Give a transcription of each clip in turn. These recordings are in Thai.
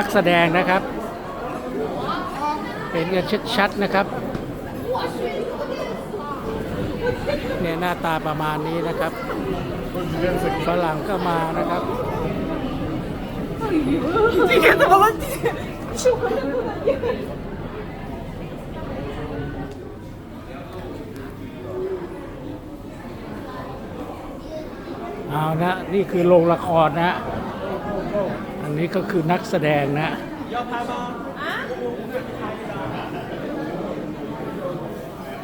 นักแสดงนะครับเห็นกันชัดๆนะครับ เนี่ยหน้าตาประมาณนี้นะครับฝรั่งก็มานะครับ เอานะ นี่คือโรงละครนะ อันนี้ก็คือนักแสดงนะ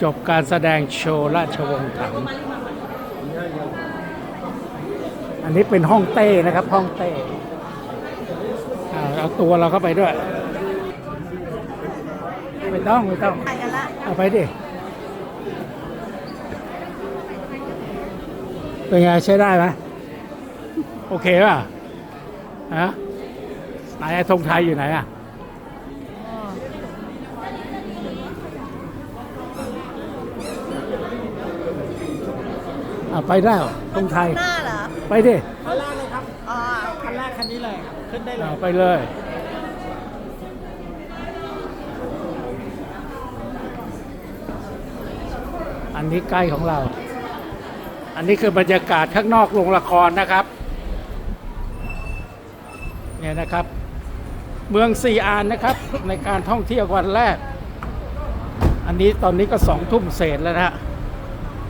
จบการแสดงโชว์ราชวงศ์ถัง อันนี้เป็นห้องเต้นะครับ ห้องเต้อ่าเอาตัวเราเข้าไปด้วย ไม่ต้องไม่ต้องถ่ายกันละเอาไปดิ เป็นไงใช้ได้ไหมโอเคป่ะ ฮะ ไหนไอ้ธงไทยอยู่ไหนอะเอาไปได้เหรอธงไทย หน้าเหรอ ไปดิคันแรกเลยครับอ๋อ คันแรกคันนี้เลยครับขึ้นได้เลยเอาไปเลย อันนี้ใกล้ของเรา อันนี้คือบรรยากาศข้างนอกโรงละครนะครับ เนี่ยนะครับ เมืองซีอานนะครับ ในการท่องเที่ยววันแรก อันนี้ตอนนี้ก็สองทุ่มเศษแล้วนะฮะ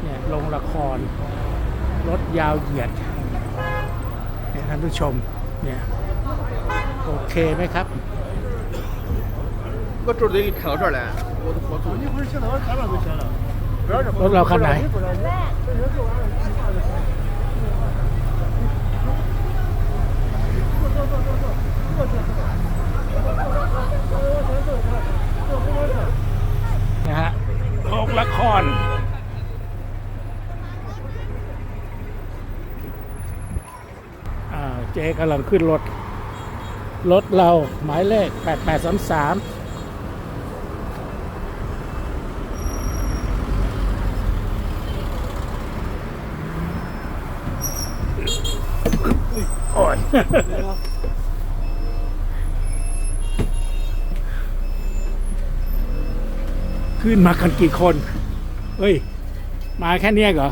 เนี่ยโรงละคร รถยาวเหยียดเนี่ยท่านผู้ชม เนี่ย โอเคไหมครับ 我桌子给你开到这儿来，我都我坐。一会儿镜头看了就行了。不要这 รถเร ครอ่าเจ๊กำลังขึ้นรถ รถเราหมายเลข 8833โอ้ยขึ้นมากันกี่คน เฮ้ย มาแค่เนี้ยเหรอ